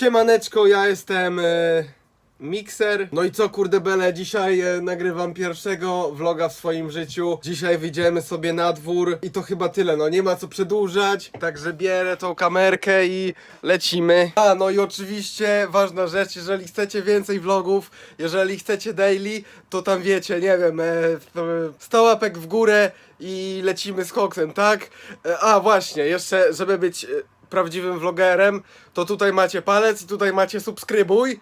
Siemaneczko, ja jestem e, Mixer. No i co kurde bele, dzisiaj e, nagrywam pierwszego vloga w swoim życiu. Dzisiaj wyjdziemy sobie na dwór i to chyba tyle, no nie ma co przedłużać. Także bierę tą kamerkę i lecimy. A no i oczywiście ważna rzecz, jeżeli chcecie więcej vlogów, jeżeli chcecie daily, to tam wiecie, nie wiem, e, w- 100 łapek w górę i lecimy z koksem, tak? E, A właśnie, jeszcze żeby być e, prawdziwym vlogerem, to tutaj macie palec i tutaj macie subskrybuj.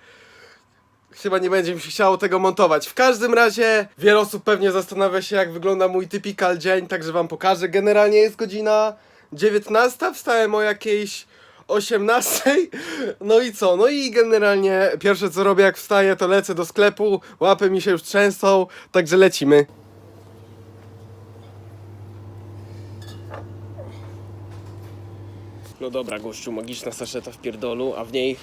Chyba nie będzie mi się chciało tego montować. W każdym razie wiele osób pewnie zastanawia się jak wygląda mój typical dzień, także wam pokażę. Generalnie jest godzina 19, wstałem o jakiejś 18. No i co? No i generalnie pierwsze co robię jak wstaję to lecę do sklepu, łapy mi się już trzęsą, także lecimy. No dobra, gościu, magiczna saszeta w pierdolu, a w niej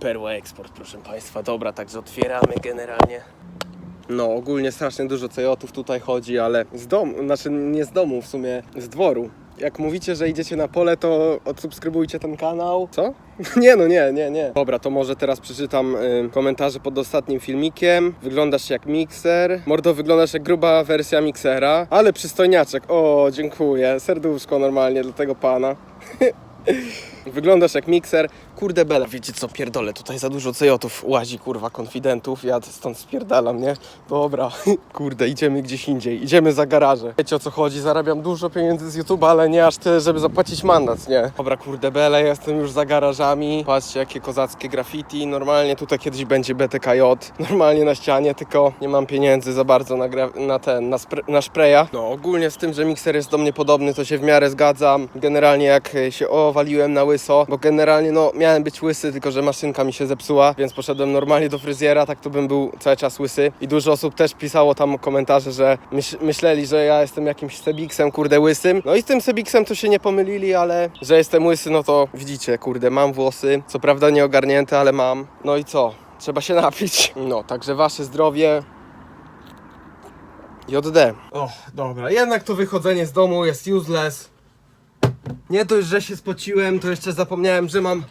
perła eksport, proszę Państwa. Dobra, także otwieramy generalnie. No, ogólnie strasznie dużo cejotów tutaj chodzi, ale z domu, znaczy nie z domu, w sumie z dworu. Jak mówicie, że idziecie na pole, to odsubskrybujcie ten kanał. Co? Nie no, nie, nie, nie. Dobra, to może teraz przeczytam y, komentarze pod ostatnim filmikiem. Wyglądasz jak mikser. Mordo, wyglądasz jak gruba wersja miksera, ale przystojniaczek. O, dziękuję. Serduszko normalnie dla tego pana. Wyglądasz jak mikser. Kurde bela. Wiecie co, pierdolę, tutaj za dużo cejotów łazi, kurwa, konfidentów. Ja stąd spierdalam, nie? Dobra, kurde, idziemy gdzieś indziej. Idziemy za garaże. Wiecie o co chodzi? Zarabiam dużo pieniędzy z YouTube'a, ale nie aż tyle, żeby zapłacić mandat, nie? Dobra, kurde bele, jestem już za garażami. Patrzcie, jakie kozackie graffiti. Normalnie tutaj kiedyś będzie BTKJ. Normalnie na ścianie, tylko nie mam pieniędzy za bardzo na, na ten, na, spre- na spraya. No, ogólnie z tym, że mikser jest do mnie podobny, to się w miarę zgadzam. Generalnie jak się owaliłem na łyso, bo generalnie no miałem być łysy, tylko że maszynka mi się zepsuła, więc poszedłem normalnie do fryzjera, tak to bym był cały czas łysy. I dużo osób też pisało tam komentarze, że myśl, myśleli, że ja jestem jakimś sebiksem, kurde, łysym. No i z tym sebiksem to się nie pomylili, ale że jestem łysy, no to widzicie, kurde, mam włosy. Co prawda nie ogarnięte, ale mam. No i co? Trzeba się napić. No, także wasze zdrowie. JD. O, dobra. Jednak to wychodzenie z domu jest useless. Nie dość, że się spociłem, to jeszcze zapomniałem, że mam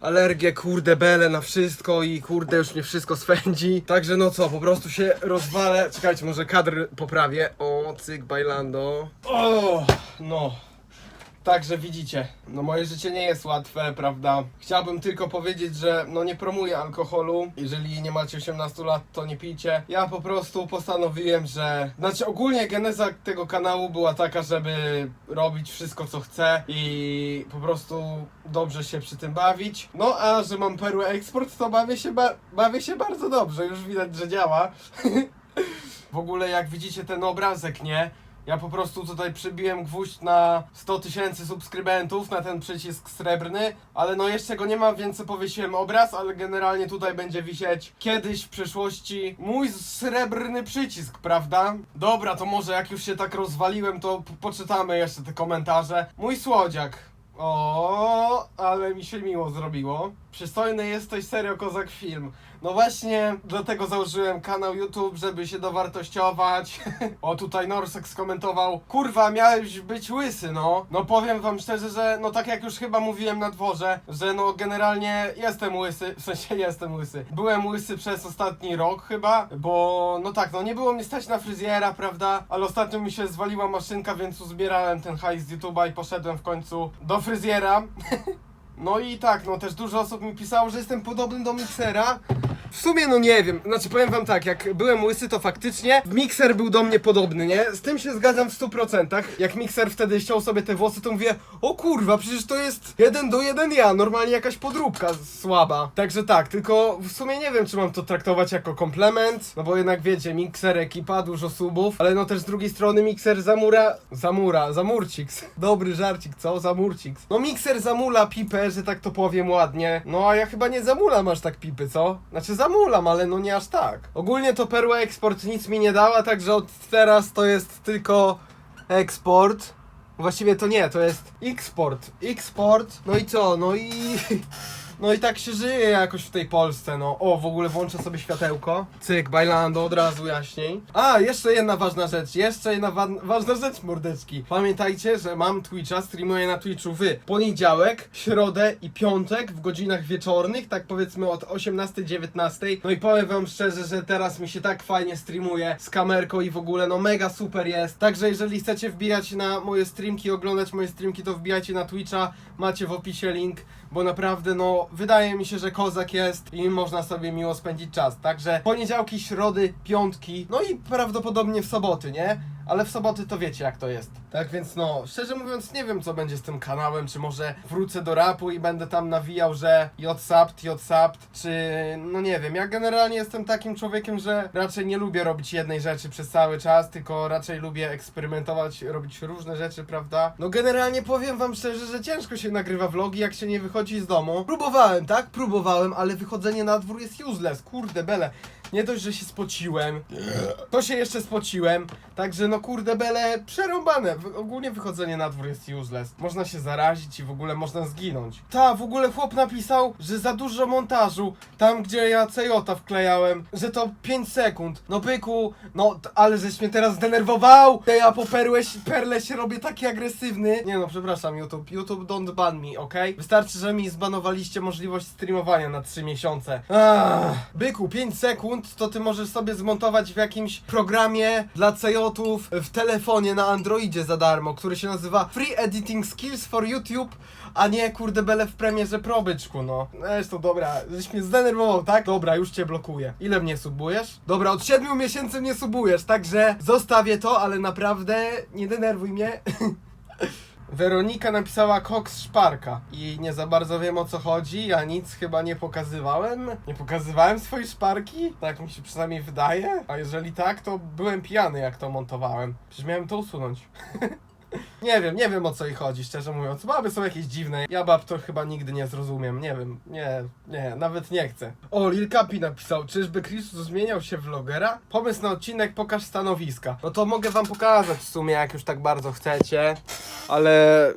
alergię, kurde, bele na wszystko i kurde, już mnie wszystko swędzi. Także no co, po prostu się rozwalę. Czekajcie, może kadr poprawię. O, cyk, bailando. O, no. Także widzicie, no moje życie nie jest łatwe, prawda? Chciałbym tylko powiedzieć, że no nie promuję alkoholu. Jeżeli nie macie 18 lat, to nie pijcie. Ja po prostu postanowiłem, że... Znaczy ogólnie geneza tego kanału była taka, żeby robić wszystko co chcę i po prostu dobrze się przy tym bawić. No a że mam perłę eksport, to bawię się, ba bawię się bardzo dobrze. Już widać, że działa. W ogóle jak widzicie ten obrazek, nie? Ja po prostu tutaj przybiłem gwóźdź na 100 tysięcy subskrybentów, na ten przycisk srebrny, ale no jeszcze go nie mam, więc powiesiłem obraz, ale generalnie tutaj będzie wisieć kiedyś w przyszłości mój srebrny przycisk, prawda? Dobra, to może jak już się tak rozwaliłem, to poczytamy jeszcze te komentarze. Mój słodziak. O, ale mi się miło zrobiło. Przystojny jesteś, serio kozak film. No właśnie, dlatego założyłem kanał YouTube, żeby się dowartościować. o, tutaj Norsek skomentował, kurwa, miałeś być łysy, no. No powiem wam szczerze, że no tak jak już chyba mówiłem na dworze, że no generalnie jestem łysy, w sensie jestem łysy. Byłem łysy przez ostatni rok chyba, bo no tak, no nie było mnie stać na fryzjera, prawda? Ale ostatnio mi się zwaliła maszynka, więc uzbierałem ten hajs z YouTube'a i poszedłem w końcu do fryzjera. No i tak, no też dużo osób mi pisało, że jestem podobny do miksera. W sumie no nie wiem, znaczy powiem wam tak, jak byłem łysy to faktycznie mikser był do mnie podobny, nie? Z tym się zgadzam w 100%. Jak mikser wtedy ściął sobie te włosy, to mówię, o kurwa, przecież to jest jeden do jeden ja, normalnie jakaś podróbka słaba. Także tak, tylko w sumie nie wiem, czy mam to traktować jako komplement, no bo jednak wiecie, mikser, ekipa, dużo subów, ale no też z drugiej strony mikser zamura, zamura, zamurciks. Dobry żarcik, co? Zamurciks. No mikser zamula pipę, że tak to powiem ładnie. No a ja chyba nie zamulam aż tak pipy, co? Znaczy zamulam, ale no nie aż tak. Ogólnie to perła eksport nic mi nie dała, także od teraz to jest tylko eksport. Właściwie to nie, to jest eksport. Eksport. No i co? No i No i tak się żyje jakoś w tej Polsce, no. O, w ogóle włączę sobie światełko. Cyk, bailando, od razu jaśniej. A, jeszcze jedna ważna rzecz, jeszcze jedna wa ważna rzecz, mordeczki. Pamiętajcie, że mam Twitcha, streamuję na Twitchu w poniedziałek, środę i piątek w godzinach wieczornych, tak powiedzmy od 18-19. No i powiem wam szczerze, że teraz mi się tak fajnie streamuje z kamerką i w ogóle, no mega super jest. Także jeżeli chcecie wbijać na moje streamki, oglądać moje streamki, to wbijajcie na Twitcha, macie w opisie link, bo naprawdę, no, wydaje mi się, że kozak jest i można sobie miło spędzić czas. Także poniedziałki, środy, piątki, no i prawdopodobnie w soboty, nie? Ale w soboty to wiecie jak to jest. Tak więc no, szczerze mówiąc nie wiem co będzie z tym kanałem, czy może wrócę do rapu i będę tam nawijał, że Jotsapt, Jotsapt, czy no nie wiem. Ja generalnie jestem takim człowiekiem, że raczej nie lubię robić jednej rzeczy przez cały czas, tylko raczej lubię eksperymentować, robić różne rzeczy, prawda? No generalnie powiem wam szczerze, że ciężko się nagrywa vlogi, jak się nie wychodzi z domu. Próbowałem, tak? Próbowałem, ale wychodzenie na dwór jest useless, kurde bele. Nie dość, że się spociłem, to się jeszcze spociłem, także no kurde bele, przerąbane. W- Ogólnie wychodzenie na dwór jest useless. Można się zarazić i w ogóle można zginąć. Ta, w ogóle chłop napisał, że za dużo montażu, tam gdzie ja CJ wklejałem, że to 5 sekund. No byku, no t- ale żeś mnie teraz zdenerwował, te ja po perłe, perle się robię taki agresywny. Nie no, przepraszam YouTube, YouTube don't ban me, okej? Wystarczy, że mi zbanowaliście możliwość streamowania na 3 miesiące. Ach, byku, 5 sekund to ty możesz sobie zmontować w jakimś programie dla CJ-ów w telefonie na Androidzie za darmo, który się nazywa Free Editing Skills for YouTube, a nie kurde bele w premierze Pro, byczku, no. Zresztą dobra, żeś mnie zdenerwował, tak? Dobra, już cię blokuję. Ile mnie subujesz? Dobra, od 7 miesięcy mnie subujesz, także zostawię to, ale naprawdę nie denerwuj mnie. Weronika napisała koks szparka i nie za bardzo wiem o co chodzi, ja nic chyba nie pokazywałem. Nie pokazywałem swojej szparki? Tak mi się przynajmniej wydaje. A jeżeli tak, to byłem pijany jak to montowałem. Przecież miałem to usunąć. Nie wiem, nie wiem o co jej chodzi, szczerze mówiąc. Baby są jakieś dziwne. Ja bab to chyba nigdy nie zrozumiem. Nie wiem, nie, nie, nawet nie chcę. O, Lil Kapi napisał, czyżby Christus zmieniał się w vlogera? Pomysł na odcinek, pokaż stanowiska. No to mogę wam pokazać w sumie, jak już tak bardzo chcecie, ale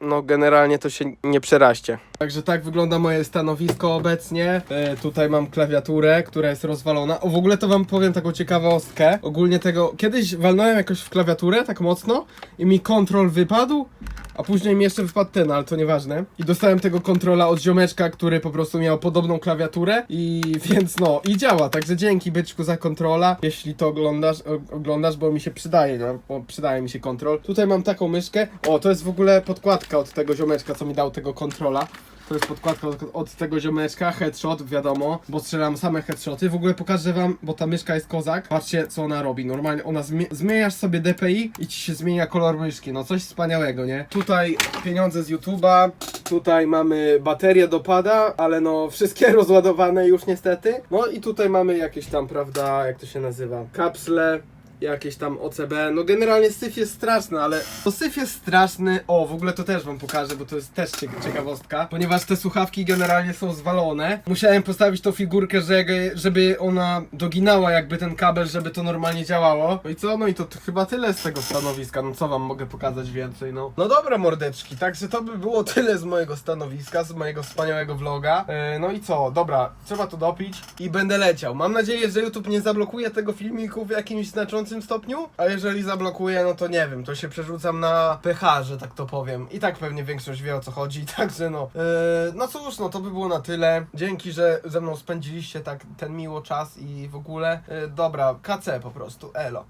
no generalnie to się nie przeraście. Także tak wygląda moje stanowisko obecnie. E, tutaj mam klawiaturę, która jest rozwalona. O, w ogóle to wam powiem taką ciekawostkę. Ogólnie tego, kiedyś walnąłem jakoś w klawiaturę tak mocno i mi kontrol wypadł, a później mi jeszcze wypadł ten, ale to nieważne. I dostałem tego kontrola od ziomeczka, który po prostu miał podobną klawiaturę i więc no, i działa. Także dzięki byczku za kontrola, jeśli to oglądasz, oglądasz, bo mi się przydaje, no, bo przydaje mi się kontrol. Tutaj mam taką myszkę. O, to jest w ogóle podkładka od tego ziomeczka, co mi dał tego kontrola. To jest podkładka od, tego ziomeczka, headshot, wiadomo, bo strzelam same headshoty. W ogóle pokażę wam, bo ta myszka jest kozak. Patrzcie, co ona robi. Normalnie ona zmie zmieniasz sobie DPI i ci się zmienia kolor myszki. No coś wspaniałego, nie? Tutaj pieniądze z YouTube'a. Tutaj mamy baterię do pada, ale no wszystkie rozładowane już niestety. No i tutaj mamy jakieś tam, prawda, jak to się nazywa? Kapsle jakieś tam OCB. No generalnie syf jest straszny, ale to syf jest straszny. O, w ogóle to też wam pokażę, bo to jest też cie- ciekawostka. Ponieważ te słuchawki generalnie są zwalone. Musiałem postawić tą figurkę, że, żeby ona doginała jakby ten kabel, żeby to normalnie działało. No i co? No i to chyba tyle z tego stanowiska. No co wam mogę pokazać więcej, no. No dobra mordeczki, także to by było tyle z mojego stanowiska, z mojego wspaniałego vloga. E, no i co? Dobra, trzeba to dopić i będę leciał. Mam nadzieję, że YouTube nie zablokuje tego filmiku w jakimś znaczącym stopniu, a jeżeli zablokuje, no to nie wiem, to się przerzucam na PH, że tak to powiem. I tak pewnie większość wie o co chodzi, także no. E, no cóż, no to by było na tyle. Dzięki, że ze mną spędziliście tak ten miło czas i w ogóle. E, dobra, KC po prostu, elo.